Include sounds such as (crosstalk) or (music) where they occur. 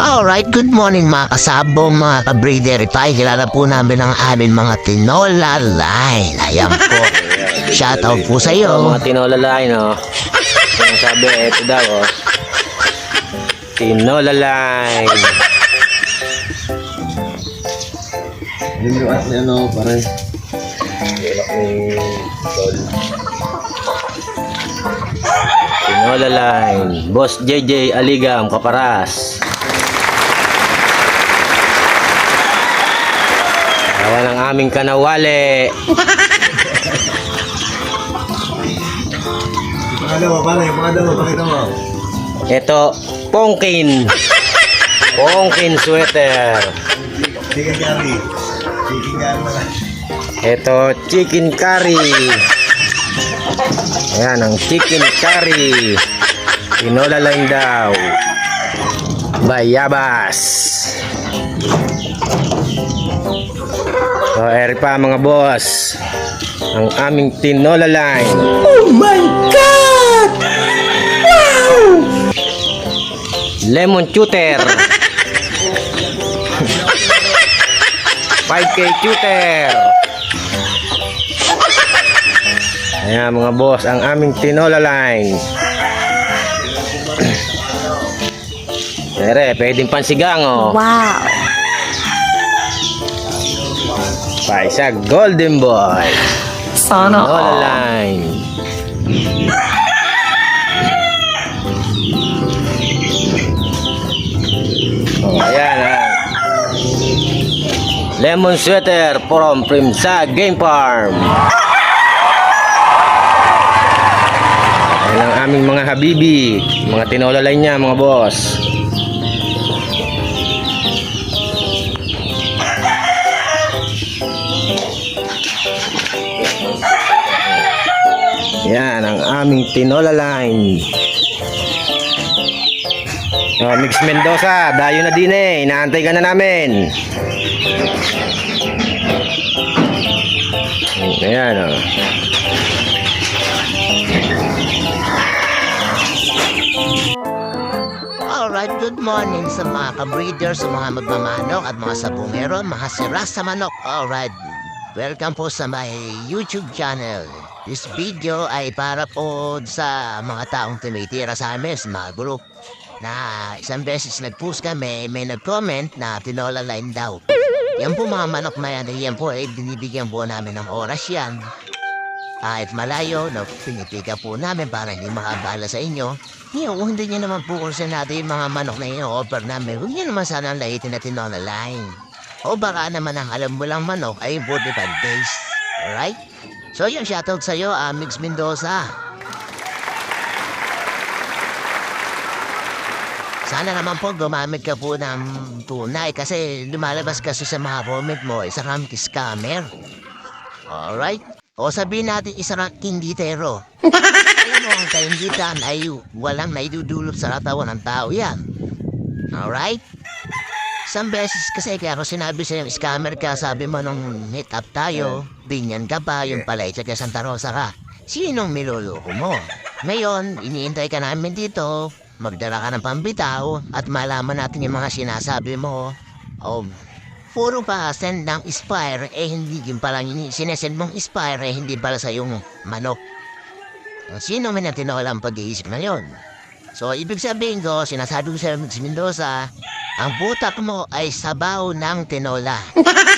Alright, good morning mga kasabong, mga kabreeder. Tayo kilala po namin ang aming mga tinola line. Ayan po. (laughs) Shoutout po sa Ito, iyo. mga tinola line, oh. Yung sabi, ito daw, oh. Tinola line. Limuat na ano, pare. Tinola line. Boss JJ Aligam, Kaparas. Ayan ang aming kanawali. Pangalawa, pare, pangalawa, pakita mo. Ito, Pongkin. Pongkin sweater. Chicken curry. Chicken curry. Ito, chicken curry. Ayan, ang chicken curry. Tinola line daw. Bayabas. So, eri pa mga boss. Ang aming tinola line. Oh my God! Wow! Lemon shooter. 5K shooter. Ayan mga boss, ang aming tinola line. Ere, pwedeng pansigang oh. Wow. Pa isa golden boy. Sana all. line. Oh, ayan ah. Lemon sweater from Primsa Game Farm. Ayan ang aming mga habibi. Mga tinola line niya mga boss. Yan ang aming tinola line. Oh, Mix Mendoza, dayo na din eh. Inaantay ka na namin. Ayan oh. Alright, good morning sa mga kabreeder, sa mga magmamanok at mga sabungero, mga sira sa manok. Alright, welcome po sa my YouTube channel. This video ay para po sa mga taong tumitira sa amin, sa mga group na isang beses nag-post kami, may nag-comment na tinola line daw. Yan po mga manok na yan, yan po eh, binibigyan po namin ng oras yan. Kahit malayo, no, pinipika po namin para hindi makabala sa inyo. Yung, hindi nyo naman po kung saan natin yung mga manok na i-offer namin. Huwag nyo naman sana lahitin na tinola line. O baka naman ang alam mo lang manok ay 45 days. Alright? So yung shoutout sa'yo, uh, Mix Mendoza. Sana naman po gumamit ka po ng tunay kasi lumalabas kasi sa mga comment mo, isa kang scammer. Alright? O sabihin natin isa kang kinditero. Alam mo, ang kainditan ay walang naidudulot sa katawan ng tao yan. Alright? Isang beses kasi kaya ako sinabi sa'yo, scammer ka, sabi mo nung meet up tayo, binyan ka pa, yung pala, tsaka Santa Rosa ka. Sinong niloloko mo? Ngayon, iniintay ka namin dito, magdala ka ng pambitaw, at malaman natin yung mga sinasabi mo. Oh, puro pa send ng Spire, eh hindi din pala sinesend mong Spire, eh hindi pala sa yung manok. Sino man ang tinola ang pag-iisip na yon? So, ibig sabihin ko, sinasabi ko sa Mendoza, ang butak mo ay sabaw ng tinola. (laughs)